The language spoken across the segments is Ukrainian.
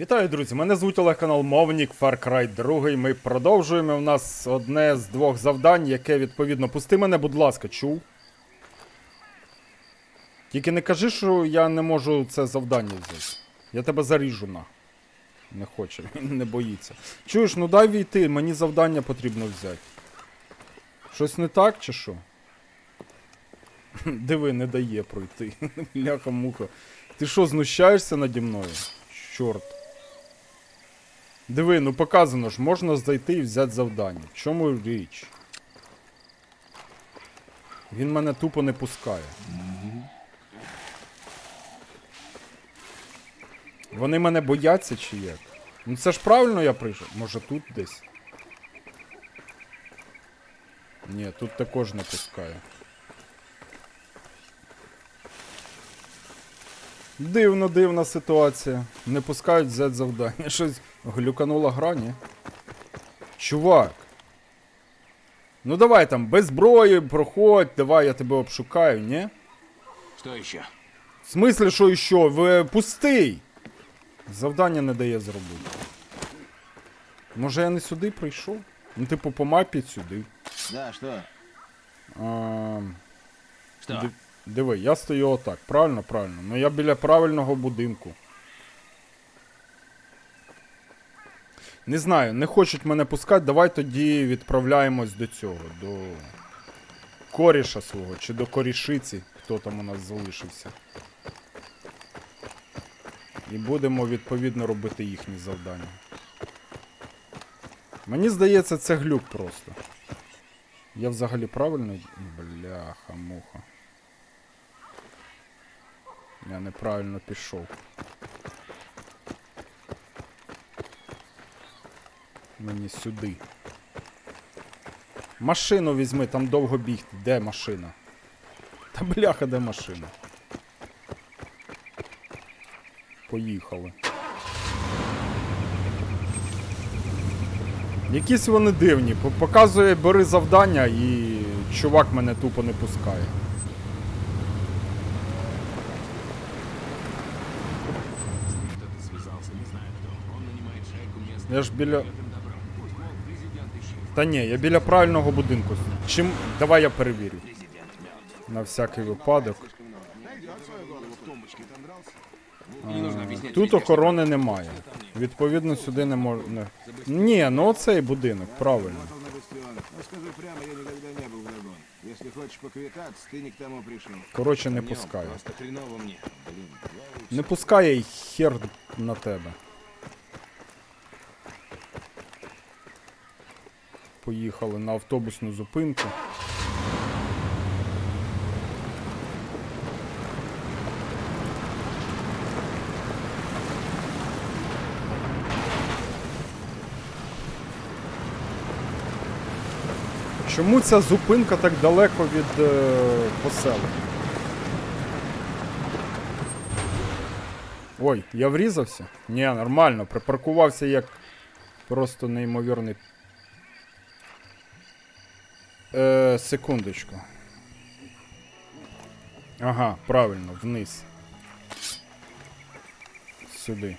Вітаю, друзі! Мене звуть Олег канал Мовнік Far Cry 2. Ми продовжуємо. У нас одне з двох завдань, яке відповідно. Пусти мене, будь ласка, чув. Тільки не кажи, що я не можу це завдання взяти. Я тебе заріжу на. Не хоче, не боїться. Чуєш, ну дай війти, мені завдання потрібно взяти. Щось не так чи що? Диви, не дає пройти. Бляха-муха. Ти що, знущаєшся наді мною? Чорт. Диви, ну показано ж, можна зайти і взяти завдання. В чому річ? Він мене тупо не пускає. Вони мене бояться чи як? Ну це ж правильно я прийшов. Може тут десь? Ні, тут також не пускає. Дивно, дивна ситуація. Не пускають взяти завдання. Щось глюканула гра, ні? Чувак. Ну давай там, без зброї, проходь, давай я тебе обшукаю, ні? Что еще? В смислі, що іще? Ви пустий! Завдання не дає зробити. Може я не сюди прийшов? Ну, типу, по мапі сюди. Да? А, Что? диви, я стою отак. Правильно, правильно. Ну я біля правильного будинку. Не знаю, не хочуть мене пускати, давай тоді відправляємось до цього, до коріша свого, чи до корішиці, хто там у нас залишився. І будемо відповідно робити їхні завдання. Мені здається, це глюк просто. Я взагалі правильно. Бляха, муха. Я неправильно пішов. Мені сюди. Машину візьми, там довго бігти. Де машина? Та бляха, де машина? Поїхали. Якісь вони дивні. Показує, бери завдання і чувак мене тупо не пускає. Я ж біля. Та ні, я біля правильного будинку. Чим. Давай я перевірю. На всякий випадок. Тут охорони немає. Відповідно, сюди не можна. Ні, ну оцей будинок, правильно. Коротше, не пускаю. Не пускає і хер на тебе. Поїхали на автобусну зупинку. Чому ця зупинка так далеко від е, поселення? Ой, я врізався? Ні, нормально, припаркувався як просто неймовірний. Е, секундочку. Ага, правильно, вниз. Сюди.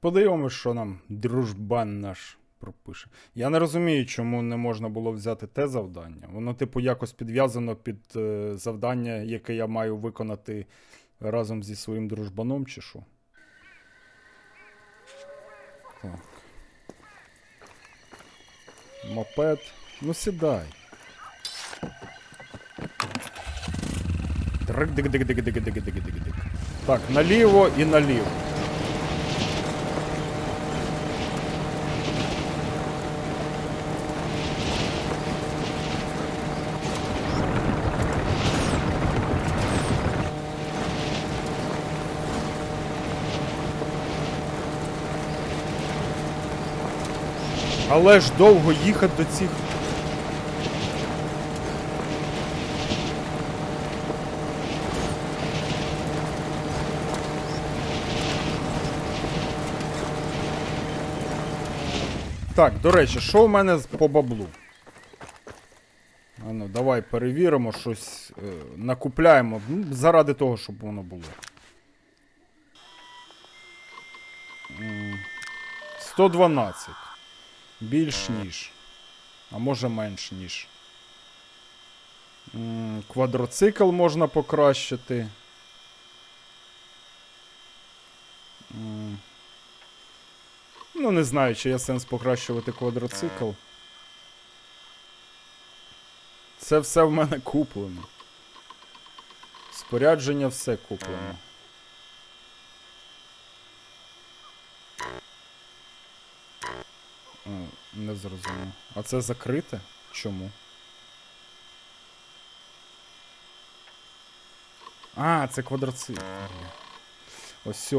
Подивимось, що нам дружбан наш пропише. Я не розумію, чому не можна було взяти те завдання. Воно, типу, якось підв'язано під е, завдання, яке я маю виконати разом зі своїм дружбаном, чи що. Так. Мопед. Ну сідай. Трик-дик-дик-дик-дик-дик-дик-дик-дик. Так, наліво і наліво. Але ж довго їхати до цих. Так, до речі, що в мене по баблу? А давай перевіримо щось. Е, накупляємо. Ну, заради того, щоб воно було. 112. Більш ніж. А може менш ніж. Квадроцикл можна покращити. Ну, не знаю, чи є сенс покращувати квадроцикл. Це все в мене куплено. Спорядження все куплено. Не зрозумів. А це закрите? Чому? А, це квадроцикл. Ось.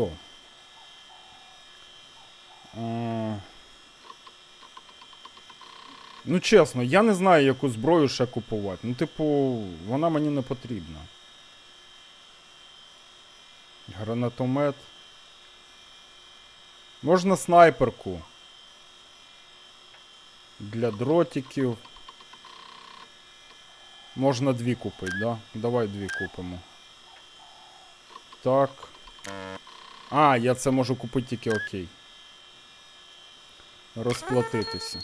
Ну, чесно, я не знаю, яку зброю ще купувати. Ну, типу, вона мені не потрібна. Гранатомет. Можна снайперку. Для дротиків. Можна дві купити, да? Давай дві купимо. Так. А, я це можу купити тільки окей. Розплатитися.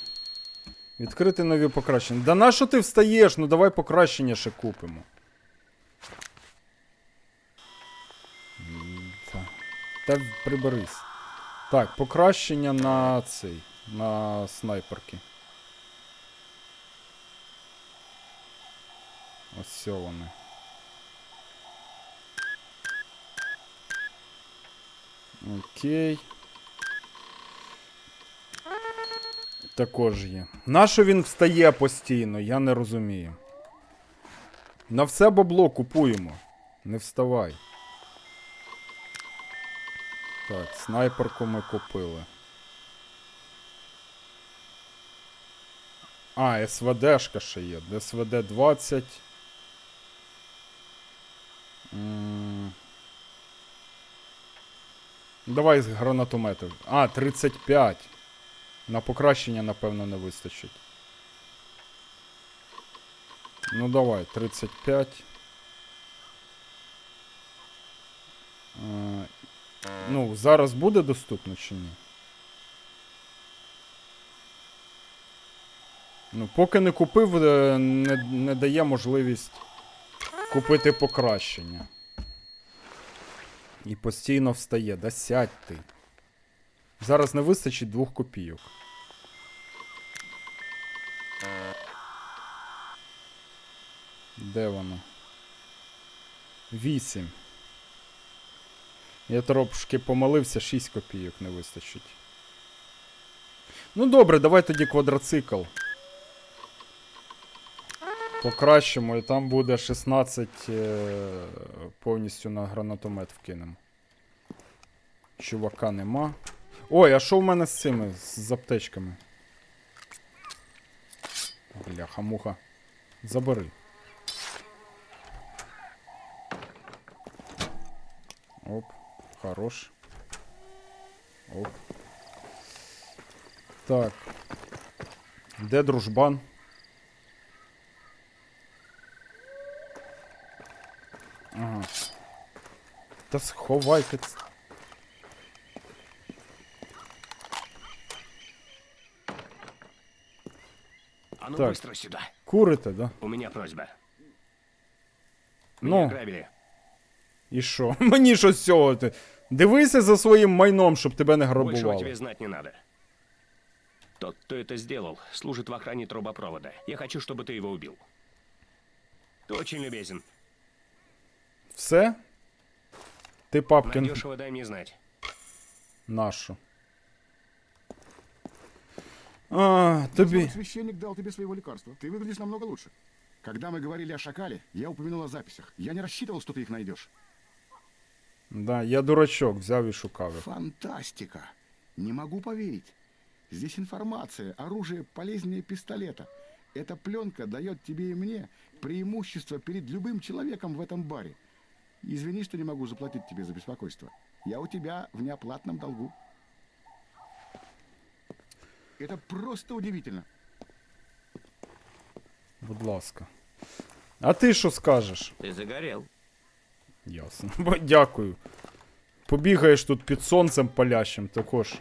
Відкрити нові покращення. Да на що ти встаєш? Ну давай покращення ще купимо. Та приберись. Так, покращення на цей. На снайперки. Ось все вони. Окей. Також є. Нащо він встає постійно, я не розумію. На все бабло купуємо. Не вставай. Так, снайперку ми купили. А, СВДшка ще є. СВД 20. Давай з гранатометів. А, 35. На покращення, напевно, не вистачить. Ну давай, 35. Е, ну, зараз буде доступно чи ні? Ну, поки не купив, е, не, не дає можливість купити покращення. І постійно встає. Да сядь ти. Зараз не вистачить двох копійок. Де воно? Вісім. Я трошки помолився, 6 копійок не вистачить. Ну добре, давай тоді квадроцикл. Покращимо, і там буде 16 е, повністю на гранатомет вкинемо. Чувака нема. Ой, а що в мене з цими? З аптечками? Бляха, муха. Забери. Оп, хорош. Оп. Так. Де дружбан? Ага. Та сховайте. ц- А ну Так. быстро сюда. Курите, да? У меня просьба. Ну. Меня ограбили. І що? Мені що з цього? Ти? Дивися за своїм майном, щоб тебе не Большего грабували. тебе знать не надо. Тот, кто это сделал, служит в охране трубопровода. Я хочу, чтобы ты его убил. Ты очень любезен. Все? Ти папкин Найдешь его, дай мне знать. нашу. А, тобі. Вот священник дал тебе своего лекарства. Ты выглядишь намного лучше. Когда мы говорили о шакале, я упомянул о записях. Я не рассчитывал, что ты их найдешь. Да, я дурачок, взяв і шукав їх. Фантастика. Не могу поверить. Здесь информация, оружие полезнее пистолета. Эта пленка дает тебе и мне преимущество перед любым человеком в этом баре. Извини, что не могу заплатить тебе за беспокойство. Я у тебя в неоплатном долгу. Это просто удивительно. Будь ласка. А ти що скажеш? Ты загорел. Ясно. Дякую. Побігаєш тут під сонцем палящим, також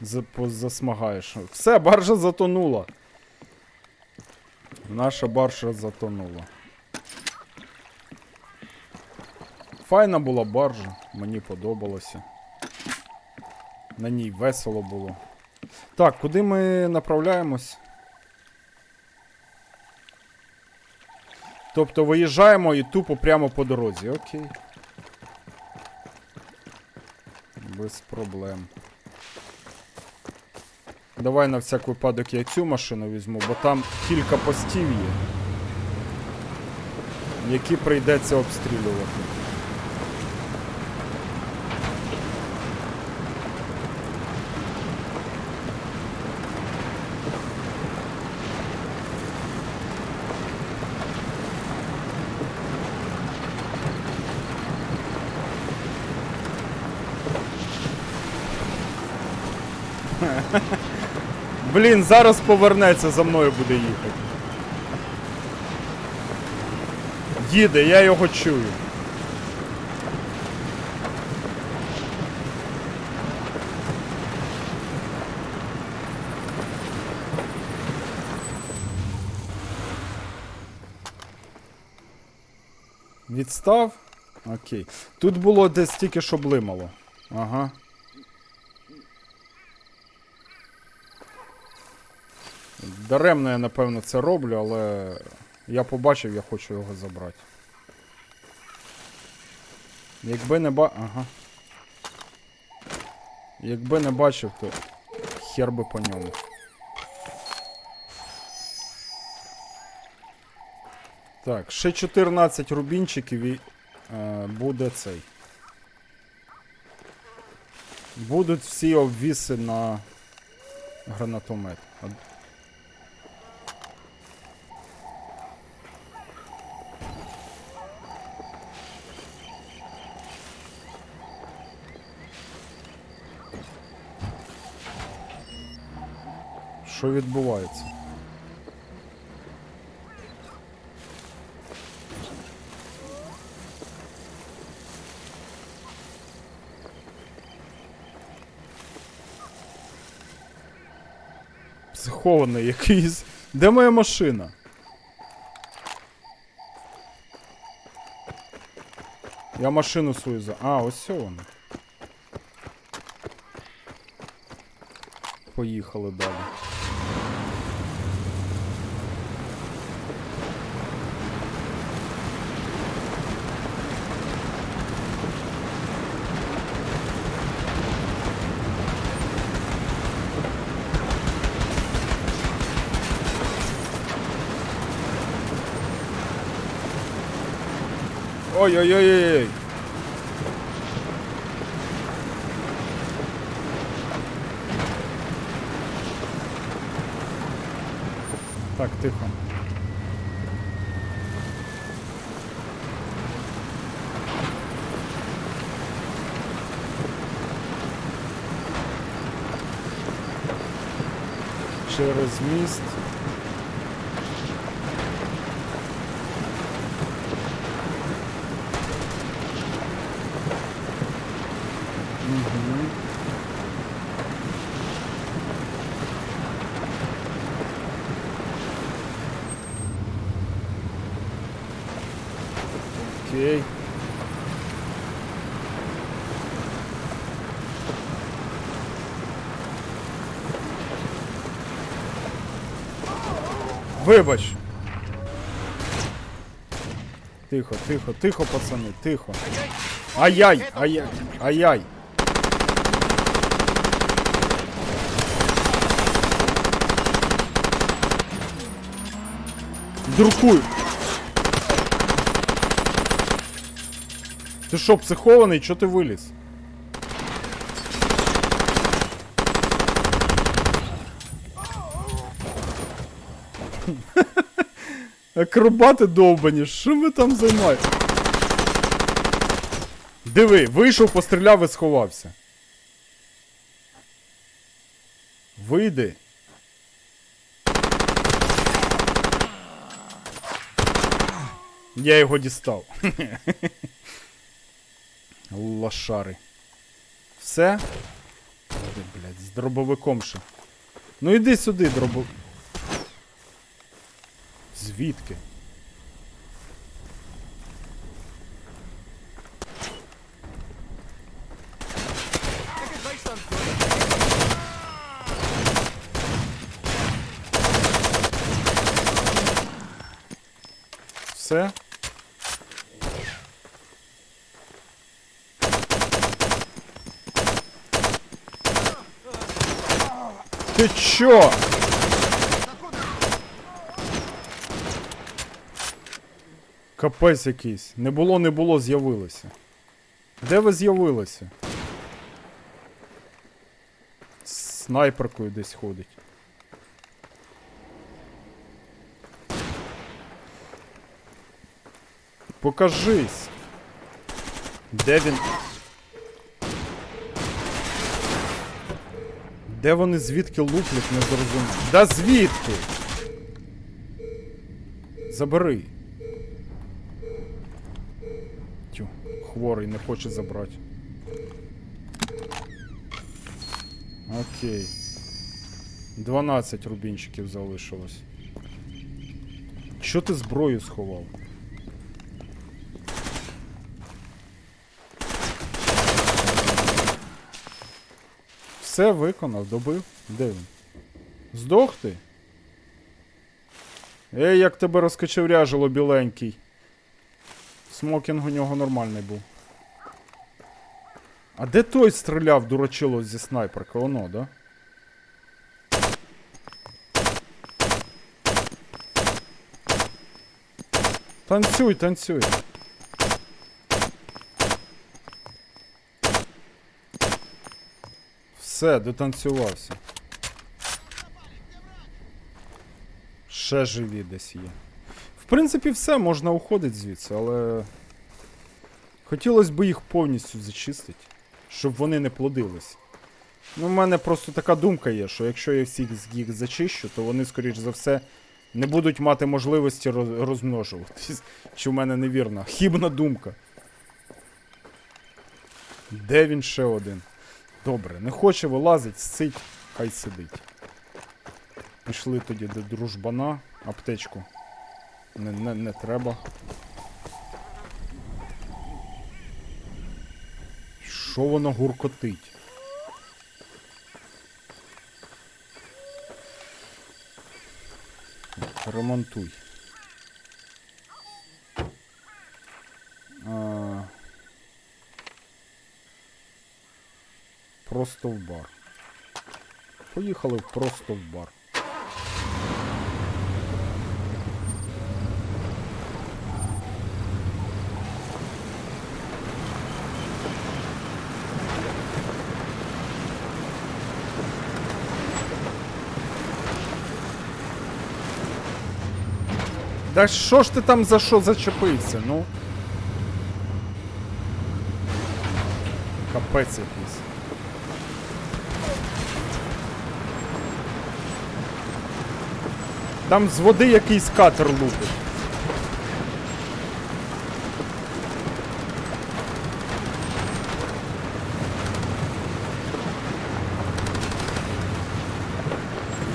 за- засмагаєш. Все, баржа затонула. Наша баржа затонула. Файна була баржа, мені подобалося. На ній весело було. Так, куди ми направляємось? Тобто виїжджаємо і тупо прямо по дорозі. Окей. Без проблем. Давай на всяк випадок я цю машину візьму, бо там кілька постів є. Які прийдеться обстрілювати. Блін, зараз повернеться, за мною буде їхати. Їде, я його чую. Відстав? Окей. Тут було десь тільки що блимало. Ага. Даремно я, напевно, це роблю, але я побачив, я хочу його забрати. Якби не ба. Ага. Якби не бачив, то хер би по ньому. Так, ще 14 рубінчиків і е, буде цей. Будуть всі обвіси на гранатомет. Що відбувається? Психований якийсь. Де моя машина? Я машину свою за. А, ось вона. Поїхали далі. Ой-ой-ой-ой. Так, тихо. Через міст. Мгм. Окей. Вибач. Тихо, тихо, тихо, пацани, тихо. Ай-яй, ай-яй, ай-яй. Друкуй. Ти що, психований? Чо ти виліз? Акробати довбані, що ви там займаєте? Диви, вийшов, постріляв і сховався. Вийди. Я його дістав. Лошари. Все? Ти, блядь, з дробовиком ще. Ну іди сюди, дробо. Звідки? Все? Ти чо? Капець якийсь. Не було, не було, з'явилося. Де ви з'явилися? Снайперкою десь ходить. Покажись. Де він? Де вони звідки луплять, не зрозумів. Да звідки? Забери. Хворий, не хоче забрати. Окей. 12 рубінчиків залишилось. Що ти зброю сховав? Все виконав, добив. Де він? Здох ти? Ей, як тебе розкочевряжило, біленький. Смокінг у нього нормальний був. А де той стріляв, дурачило зі снайперки? Оно, да? Танцюй, танцюй. Все, дотанцювався. Ще живі десь є. Принципі, все, можна уходити звідси, але. Хотілося б їх повністю зачистити, щоб вони не плодились. Ну, в мене просто така думка є, що якщо я всіх їх зачищу, то вони, скоріш за все, не будуть мати можливості розмножуватись. Чи в мене невірна? Хібна думка. Де він ще один? Добре, не хоче вилазить, сцить, хай сидить. Пішли тоді до дружбана, аптечку. Не, не, не треба. Що воно гуркотить? Ремонтуй. А... Просто в бар. Поїхали просто в бар. Да що ж ти там за що зачепився, ну? Капець якийсь. Там з води якийсь катер лупить.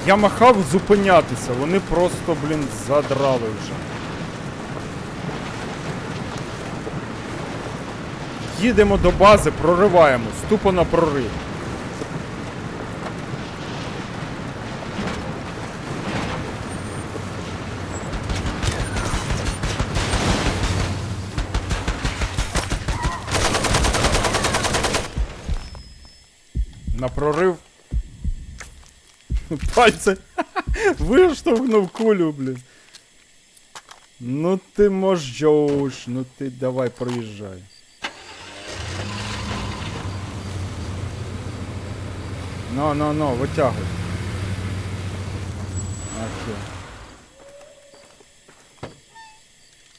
Я махав зупинятися, вони просто, блін, задрали вже. Їдемо до бази, прориваємо, ступо на прорив. На прорив. Пальце. Виштовхнув кулю, блін. Ну ти можеш, ну ти давай проїжджай. Ну, ну, ну, витягуй. Окей.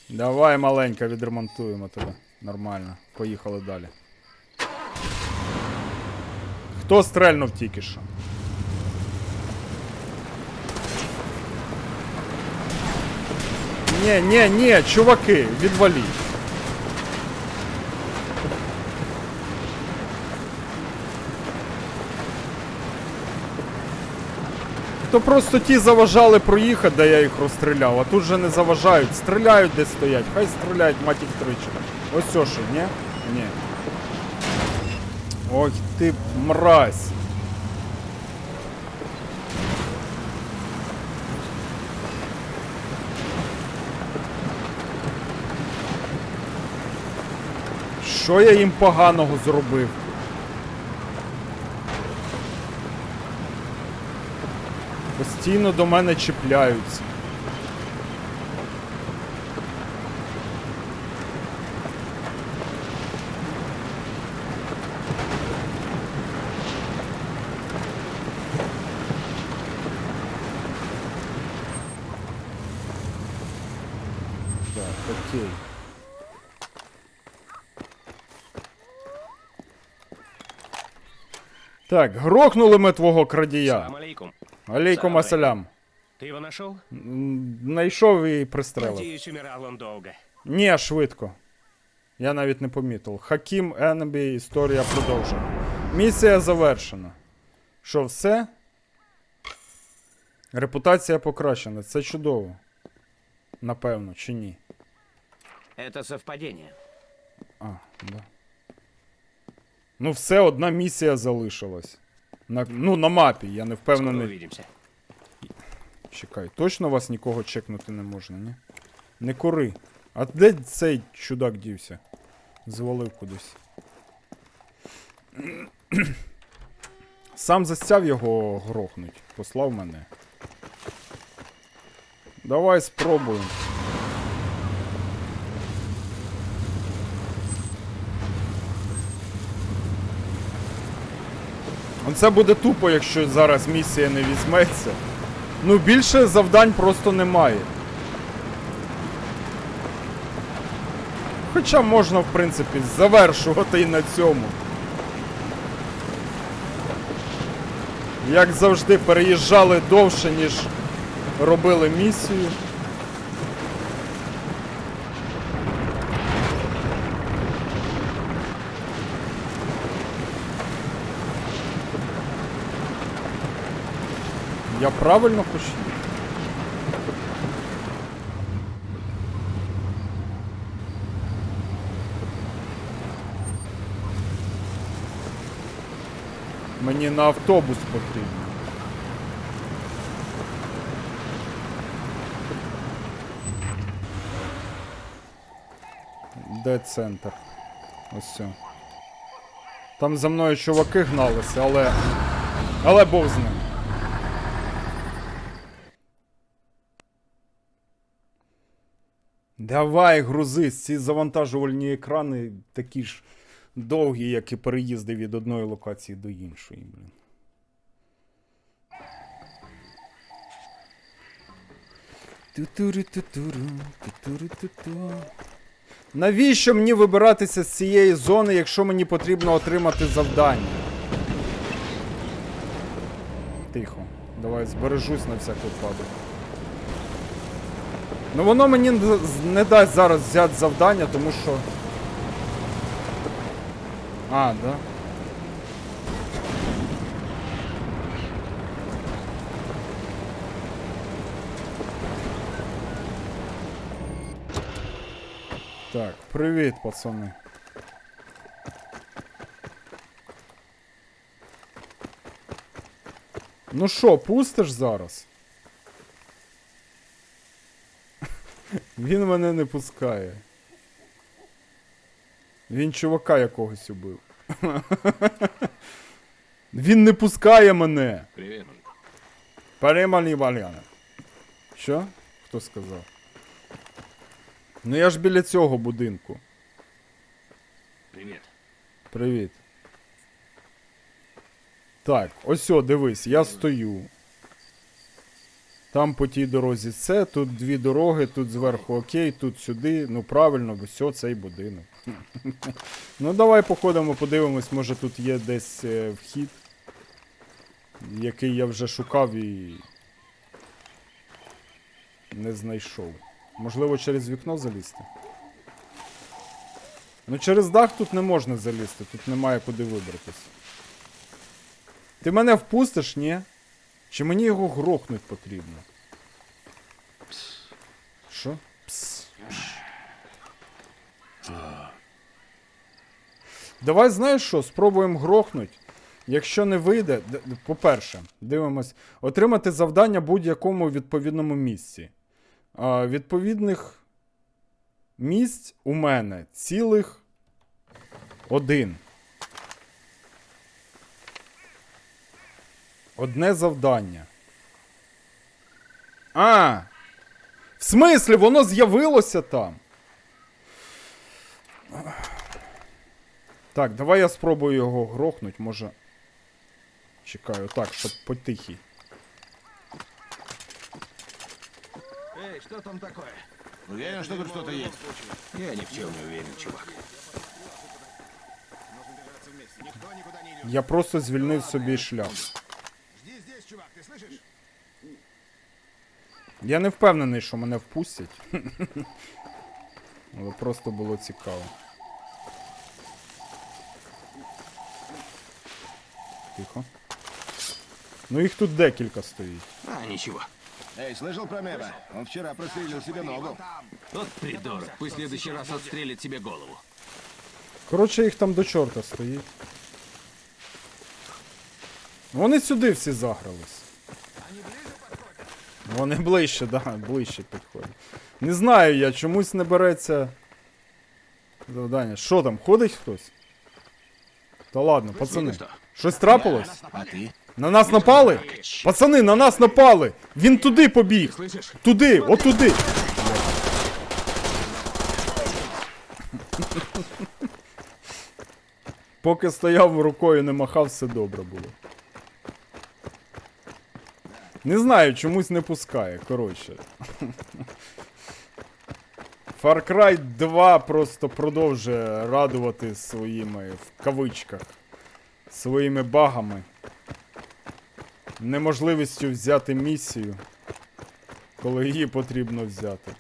Давай, маленька, відремонтуємо тебе. Нормально. Поїхали далі. Хто стрельнув тільки що? Ні, ні, ні, чуваки, відваліть. То просто ті заважали проїхати, де я їх розстріляв, а тут же не заважають. Стріляють де стоять. Хай стріляють, мать їх тричі. Ось що, ні? Ні. Ой, ти мразь. Що я їм поганого зробив? Постійно до мене чіпляються. Так, окей. Так, грохнули ми твого крадія. Алейкум. Алейкум асалям. Нашел? М, Знайшов і пристрелив. Надеюсь, умирал он долго. Ні, швидко. Я навіть не помітив. Хакім Енбі, історія продовжена. Місія завершена. Що, все? Репутація покращена. Це чудово. Напевно, чи ні? Это совпадение. А, да. Ну, все, одна місія залишилась. На, ну, на мапі, я не впевнений. Чекай, точно вас нікого чекнути не можна, ні? Не кури. А де цей чудак дівся? Звалив кудись. Сам застяв його грохнуть. Послав мене. Давай спробуємо. Це буде тупо, якщо зараз місія не візьметься. Ну, більше завдань просто немає. Хоча можна, в принципі, завершувати і на цьому. Як завжди, переїжджали довше, ніж робили місію. Я правильно хочу? Мені на автобус потрібно. Де центр? Ось все. Там за мною чуваки гналися, але. Але Бог з ним. Давай, грузись, ці завантажувальні екрани такі ж довгі, як і переїзди від одної локації до іншої, блін. Навіщо мені вибиратися з цієї зони, якщо мені потрібно отримати завдання? Тихо. Давай збережусь на всяк випадок. Ну воно мені не- дасть зараз взяти завдання, тому що. А, да? Так, привіт, пацани. Ну що, пустиш зараз? Він мене не пускає. Він чувака якогось убив. Він не пускає мене. Привет. Перемалі Валяна. Що? Хто сказав? Ну я ж біля цього будинку. Привет. Привіт. Так, ось о, дивись, я стою. Там по тій дорозі це, тут дві дороги, тут зверху окей, тут сюди. Ну правильно, бо все, цей будинок. ну давай походимо, подивимось, може тут є десь е, вхід, який я вже шукав і не знайшов. Можливо, через вікно залізти. Ну, через дах тут не можна залізти, тут немає куди вибратись. Ти мене впустиш, ні? Чи мені його грохнуть потрібно? Що? Пс. Давай знаєш що, спробуємо грохнуть. Якщо не вийде, по-перше, дивимось, отримати завдання будь-якому відповідному місці. А, відповідних місць у мене цілих один. Одне завдання. А! В смислі, воно з'явилося там. Так, давай я спробую його грохнуть, може. Чекаю, так, щоб потихій. Эй, что там такое? Уверен, что тут что-то есть? Я ни в чем не уверен, чувак. Я просто звільнив собі шлях. Жди здесь, чувак, ты слышишь? Я не впевнений, що мене впустять. Але просто було цікаво. Тихо. Ну їх тут декілька стоїть. А, ничего. Эй, слышал про Меба? Он вчера прострелил себе ногу. Вот придурок. Пусть в следующий раз отстрелит тебе голову. Коротше, їх там до чорта стоїть. Вони сюди всі загрались. Вони ближче, да, ближче підходять. Не знаю я, чомусь не береться. Завдання. Що там, ходить хтось? Та ладно, пацани. Щось трапилось? А ты? На нас напали? Пацани, на нас напали! Він туди побіг! Туди, отуди! Поки стояв рукою, не махав, все добре було. Не знаю, чомусь не пускає, коротше. Far Cry 2 просто продовжує радувати своїми в кавичках, своїми багами, неможливістю взяти місію, коли її потрібно взяти.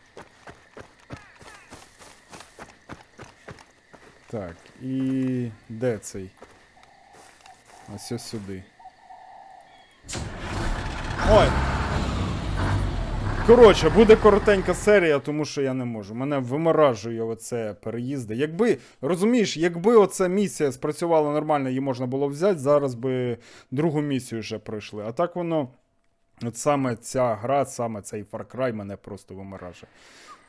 Так, і де цей? Ось ось сюди. Ой! Коротше, буде коротенька серія, тому що я не можу. Мене виморажує оце переїзди. Якби, розумієш, якби оця місія спрацювала нормально, її можна було взяти, зараз би другу місію вже пройшли. А так воно. От саме ця гра, саме цей Far Cry мене просто виморажує.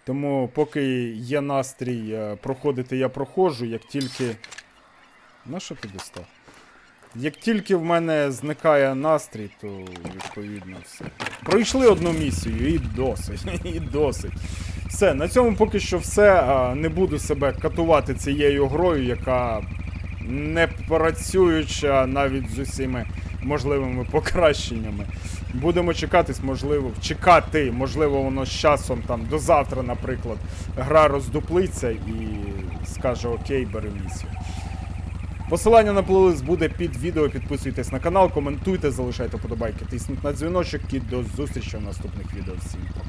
Тому, поки є настрій е, проходити, я проходжу, як тільки. На що ти достав? Як тільки в мене зникає настрій, то відповідно все. Пройшли одну місію і досить. І досить. Все, на цьому поки що все. Не буду себе катувати цією грою, яка не працююча навіть з усіми можливими покращеннями. Будемо чекатись, можливо, чекати, можливо, воно з часом там до завтра, наприклад, гра роздуплиться і скаже Окей, бери місію. Посилання на плейлист буде під відео. Підписуйтесь на канал, коментуйте, залишайте подобайки, тисніть на дзвіночок і до зустрічі в наступних відео. Всім пока.